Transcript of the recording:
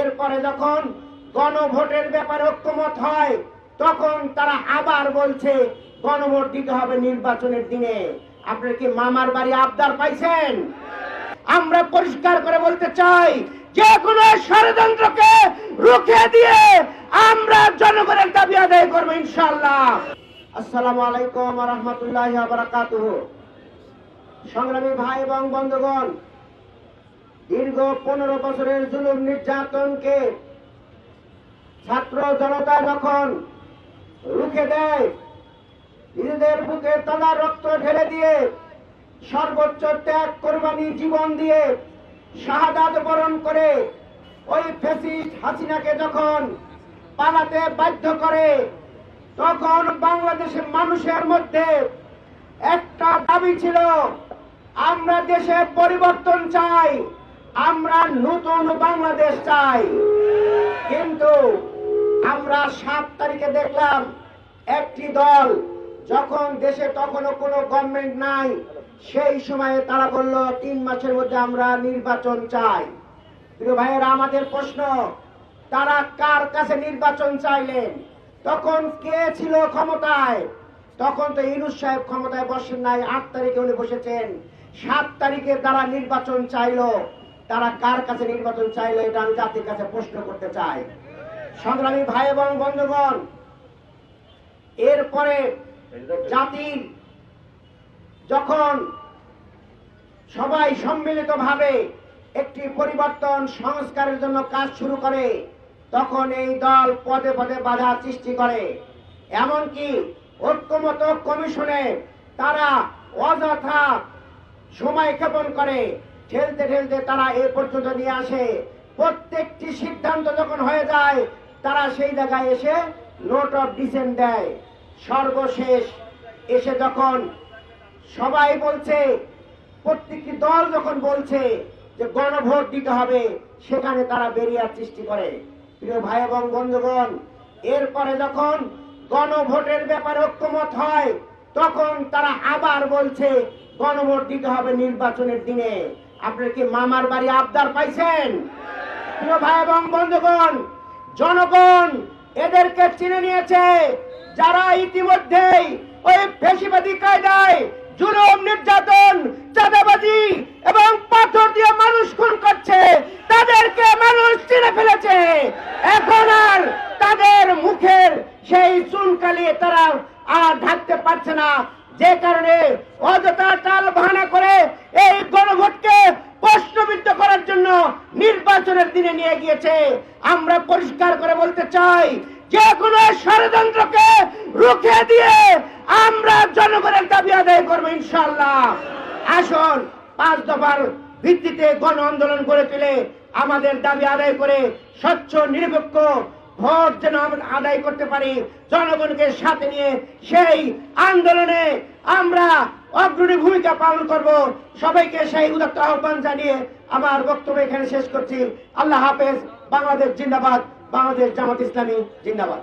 এরপরে যখন গণভোটের ব্যাপারে ঐক্যমত হয়, তখন তারা আবার বলছে, গণভোট দিতে হবে নির্বাচনের দিনে। আপনারা কি মামার বাড়ি আবদার পাইছেন? আমরা পরিষ্কার করে বলতে চাই, যে কোনো ষড়যন্ত্রকে রুখে দিয়ে আমরা জনগণের দাবি আদায় করব ইনশাল্লাহ আসসালামু আলাইকুম রহমতুল্লাহ বারাকাতুহ। সংগ্রামী ভাই এবং বন্ধুগণ দীর্ঘ পনেরো বছরের জুলুম নির্যাতনকে ছাত্র জনতা যখন রুখে দেয়, নিজেদের বুকে তালা রক্ত ঢেলে দিয়ে সর্বোচ্চ ত্যাগ, কোরবানি, জীবন দিয়ে শাহাদাত বরণ করে ওই ফেসিস্ট হাসিনাকে যখন পালাতে বাধ্য করে, তখন বাংলাদেশের মানুষের মধ্যে একটা দাবি ছিল, আমরা দেশে পরিবর্তন চাই। আমরা নতুন বাংলাদেশ চাই। কিন্তু আমরা সাত তারিখে দেখলাম একটি দল যখন দেশে তখনও কোনো গভর্নমেন্ট নাই, সেই সময়ে তারা বলল, তিন মাসের মধ্যে আমরা নির্বাচন চাই। প্রিয় ভাইয়েরা, আমাদের প্রশ্ন, তারা কার কাছে নির্বাচন চাইলেন? তখন কে ছিল ক্ষমতায়? তখন তো ইনুস সাহেব ক্ষমতায় বসেন নাই, আট তারিখে উনি বসেছেন। সাত তারিখে তারা নির্বাচন চাইলো। তারা কার কাছে নির্বাচন চাইলো এটা আমি জাতির কাছে প্রশ্ন করতে চাই। সংগ্রামী ভাই এবং বন্ধুগণ, এরপরে জাতির যখন সবাই সম্মিলিতভাবে একটি পরিবর্তন সংস্কারের জন্য কাজ শুরু করে, তখন এই দল পদে পদে বাধা সৃষ্টি করে। এমনকি ঐক্যমত কমিশনে তারা অযথা সময় ক্ষেপণ করে। ঠেলতে ঠেলতে তারা এ পর্যন্ত নিয়ে আসে। প্রত্যেকটি সিদ্ধান্ত যখন হয়ে যায়, তারা সেই জায়গায় এসে নোট অফ ডিসেন্ট দেয়। সর্বশেষ এসে যখন সবাই বলছে, প্রত্যেকটি দল যখন বলছে যে গণভোট দিতে হবে, সেখানে তারা বেরিয়ার সৃষ্টি করে। প্রিয় ভাই এবং বন্ধুগণ, এরপরে যখন গণভোটের ব্যাপারে ঐক্যমত হয়, তখন তারা আবার বলছে, গণভোট দিতে হবে নির্বাচনের দিনে। আপনারা কি মামার বাড়ি আবদার পাইছেন? ভাই এবং বন্ধুগণ, জনগণ এদেরকে চিনে নিয়েছে যারা ইতিমধ্যেই ওই ফেসিবাদী কায়দায় জুলুম, নির্যাতন, চাঁদাবাজি এবং পাথর দিয়ে মানুষ খুন করছে, তাদেরকে মানুষ চিনে ফেলেছে। এখন আর তাদের মুখের সেই চুনকালি তারা আর ঢাকতে পারছে না। যে কারণে অযথা টাল বাহানা করে এই গণভোটকে প্রশ্নবিদ্ধ করার জন্য নির্বাচনের দিনে নিয়ে গিয়েছে, আমরা পরিষ্কার করে বলতে চাই যে কোনো ষড়যন্ত্রকে রুখে দিয়ে আমরা জনগণের দাবি আদায় করব ইনশাল্লাহ আসুন, পাঁচ দফার ভিত্তিতে গণ আন্দোলন গড়ে তুলে আমাদের দাবি আদায় করে স্বচ্ছ, নিরপেক্ষ ভোট যেন আদায় করতে পারি, জনগণকে সাথে নিয়ে সেই আন্দোলনে আমরা অগ্রণী ভূমিকা পালন করব। সবাইকে সেই উদাত্ত আহ্বান জানিয়ে আমার বক্তব্য এখানে শেষ করছি। আল্লাহ হাফেজ, বাংলাদেশ জিন্দাবাদ, বাংলাদেশ জামাত ইসলামী জিন্দাবাদ।